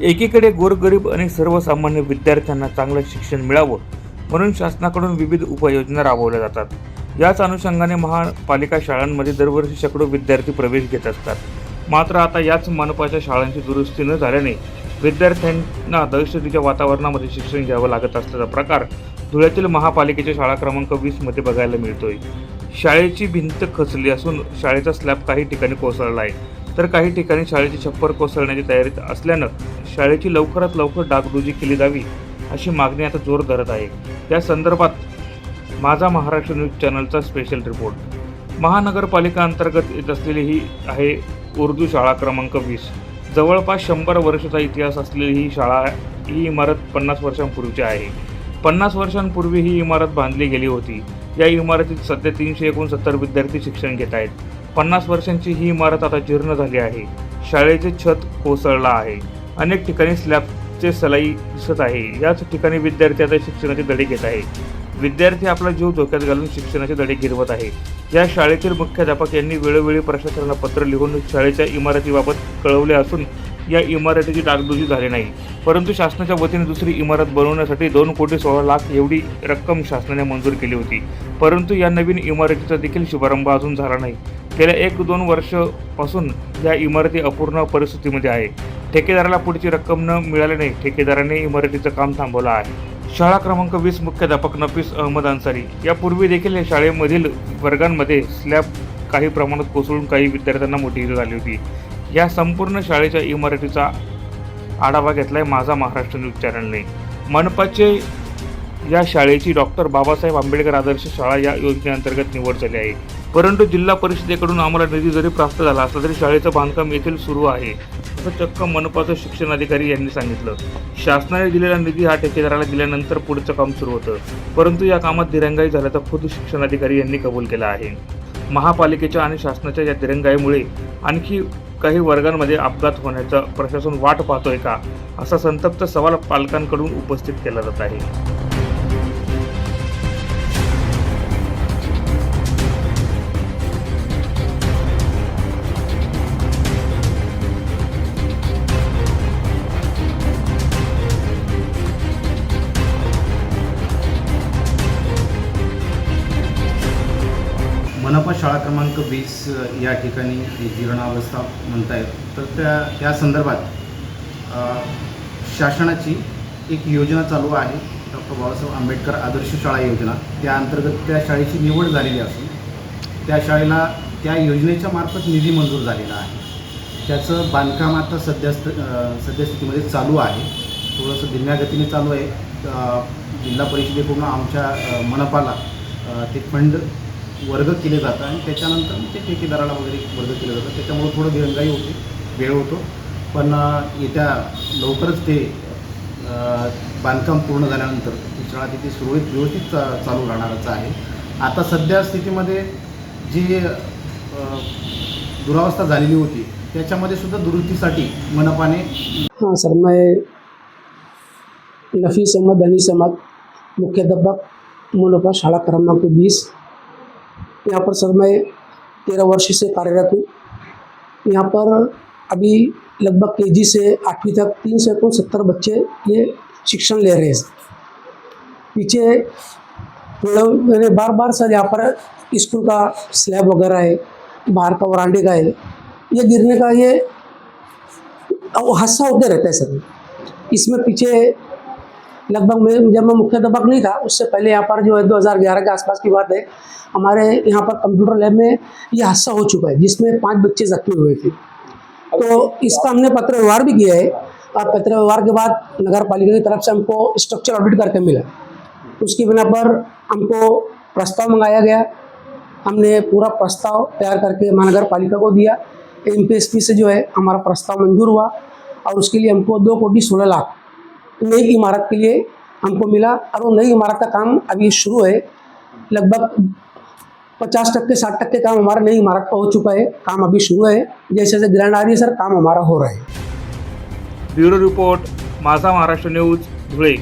एकीकडे गोरगरीब आणि सर्वसामान्य विद्यार्थ्यांना चांगलं शिक्षण मिळावं म्हणून शासनाकडून विविध उपाययोजना राबवल्या जातात. याच अनुषंगाने महापालिका शाळांमध्ये दरवर्षी शेकडो विद्यार्थी प्रवेश घेत असतात. मात्र आता याच मनपाच्या शाळांची दुरुस्ती न झाल्याने विद्यार्थ्यांना दहशतीच्या वातावरणामध्ये शिक्षण घ्यावं लागत असल्याचा प्रकार धुळ्यातील महापालिकेच्या शाळा क्रमांक वीसमध्ये बघायला मिळतोय. शाळेची भिंत खचली असून शाळेचा स्लॅब काही ठिकाणी कोसळला आहे. तर काही ठिकाणी शाळेची छप्पर कोसळण्याची तयारीत असल्यानं शाळेची लवकरात लवकर डागडुजी केली जावी अशी मागणी आता जोर धरत आहे. या संदर्भात माझा महाराष्ट्र न्यूज चॅनलचा स्पेशल रिपोर्ट महानगरपालिका अंतर्गत येत असलेली ही आहे उर्दू शाळा क्रमांक वीस. जवळपास शंभर वर्षाचा इतिहास असलेली ही शाळा ही इमारत पन्नास वर्षांपूर्वीची आहे. पन्नास वर्षांपूर्वी ही इमारत बांधली गेली होती. या इमारतीत सध्या तीनशे एकोणसत्तर विद्यार्थी शिक्षण घेत आहेत. पन्नास वर्षांची ही इमारत आता जीर्ण झाली आहे. शाळेचे छत कोसळला आहे. अनेक ठिकाणी स्लॅबचे सलाई दिसत आहे. याच ठिकाणी विद्यार्थी आता शिक्षणाचे धडे घेत आहे विद्यार्थी आपला जीव धोक्यात घालून शिक्षणाचे धडे गिरवत आहे या शाळेतील मुख्याध्यापक यांनी वेळोवेळी प्रशासनाला पत्र लिहून शाळेच्या इमारतीबाबत कळवले असून या इमारतीची डागडुजी झाली नाही. परंतु शासनाच्या वतीने दुसरी इमारत बनवण्यासाठी दोन कोटी सोळा लाख एवढी रक्कम शासनाने मंजूर केली होती. परंतु या नवीन इमारतीचा देखील शुभारंभ अजून झाला नाही. गेल्या एक दोन वर्षापासून या इमारती अपूर्ण परिस्थितीमध्ये आहे. ठेकेदाराला पुढची रक्कम न मिळाल्याने ठेकेदाराने इमारतीचं काम थांबवलं आहे. शाळा क्रमांक वीस मुख्याध्यापक नफीस अहमद अन्सारी. यापूर्वी देखील या शाळेमधील वर्गांमध्ये स्लॅब काही प्रमाणात कोसळून काही विद्यार्थ्यांना मोठी इजा झाली होती. या संपूर्ण शाळेच्या इमारतीचा आढावा घेतलाय माझा महाराष्ट्र न्यूज चॅनलने. मनपाचे या शाळेची डॉक्टर बाबासाहेब आंबेडकर आदर्श शाळा या योजनेअंतर्गत निवड झाली आहे. परंतु जिल्हा परिषदेकडून आम्हाला निधी जरी प्राप्त झाला असला तरी शाळेचं बांधकाम येथील सुरू आहे असं चक्क मनपाचं शिक्षण अधिकारी यांनी सांगितलं. शासनाने दिलेला निधी हा ठेकेदाराला दिल्यानंतर पुढचं काम सुरू होतं. परंतु या कामात दिरंगाई झाल्याचा खुद शिक्षण अधिकारी यांनी कबूल केला आहे. महापालिकेच्या आणि शासनाच्या या दिरंगाईमुळे आणखी काही वर्गांमध्ये अपघात होण्याचा प्रशासन वाट पाहतोय का असा संतप्त सवाल पालकांकडून उपस्थित केला जात आहे. मनपा शाळा क्रमांक वीस या ठिकाणी जीर्णावस्था म्हणता म्हणतायत तर त्या त्या संदर्भात शासनाची एक योजना चालू आहे. डॉक्टर बाबासाहेब आंबेडकर आदर्श शाळा योजना. त्या अंतर्गत त्या शाळेची निवड झालेली असून त्या शाळेला त्या योजनेच्या मार्फत निधी मंजूर झालेला आहे. त्याचं बांधकाम आता सध्या सद्यस्थितीमध्ये चालू आहे. थोडंसं धीम्या गतीने चालू आहे. जिल्हा परिषदेकडून आमच्या मनपाला ते फंड वर्ग केले जातं आणि त्याच्यानंतर ते ठेकेदाराला वगैरे वर्ग केलं जातं त्याच्यामुळे थोडं दिरंगाई होते वेळ होतो. पण येत्या लवकरच ते बांधकाम पूर्ण झाल्यानंतर ती शाळा तिथे सुरळीत व्यवस्थित चा चालू राहणारच आहे. आता सध्या स्थितीमध्ये जी दुरावस्था झालेली होती त्याच्यामध्ये सुद्धा दुरुस्तीसाठी मनपाने हां सर. मैं नफीस अहमद अनीस अहमद मुख्याध्यापक मुनपा शाळा क्रमांक वीस. यहाँ पर सर मैं तेरह वर्ष से कार्यरत हूँ। यहाँ पर अभी लगभग के जी से आठवीं तक तीन से सत्तर बच्चे ये शिक्षण ले रहे हैं पीछे मतलब मैंने बार बार सर यहाँ पर स्कूल का स्लैब वगैरह है, बाहर का वरांडे का है, ये गिरने का ये हादसा होते रहता है सर। इसमें पीछे लगभग मैं जब मैं मुख्याध्यापक नहीं था, उससे पहले यहाँ पर जो है 2011 के आसपास की बात है, हमारे यहाँ पर कंप्यूटर लैब में ये हादसा हो चुका है, जिसमें पाँच बच्चे जख्मी हुए थे। तो इसका हमने पत्र व्यवहार भी किया है। और पत्र व्यवहार के बाद नगर पालिका की तरफ़ से हमको स्ट्रक्चर ऑडिट करके मिला। उसकी बिना पर हमको प्रस्ताव मंगाया गया। हमने पूरा प्रस्ताव तैयार करके महानगर पालिका को दिया। एमपीएसपी से जो है हमारा प्रस्ताव मंजूर हुआ। और उसके लिए हमको दो कोटी सोलह लाख नई इमारत के लिए हमको मिला। और वो नई इमारत का काम अभी शुरू है। लगभग पचास टक्के साठ टक्के काम हमारा नई इमारत पर हो चुका है। काम अभी शुरू है। जैसे जैसे ग्रैंड आ रही है सर काम हमारा हो रहा है। ब्यूरो रिपोर्ट माझा महाराष्ट्र न्यूज धुळे